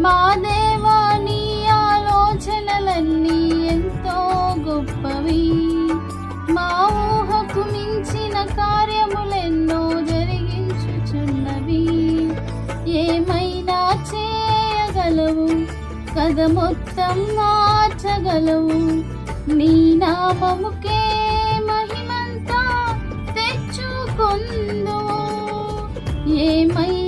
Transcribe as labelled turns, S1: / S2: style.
S1: మా దేవాని ఆలోచనలన్నీ ఎంతో గొప్పవి. మా ఊహకు మించిన కార్యములెన్నో జరిగించుచున్నవి. ఏమైనా చేయగలవు? కథ మొత్తం మార్చగలవు. నీ నామముకే మహిమంతా తెచ్చుకొందు ఏమై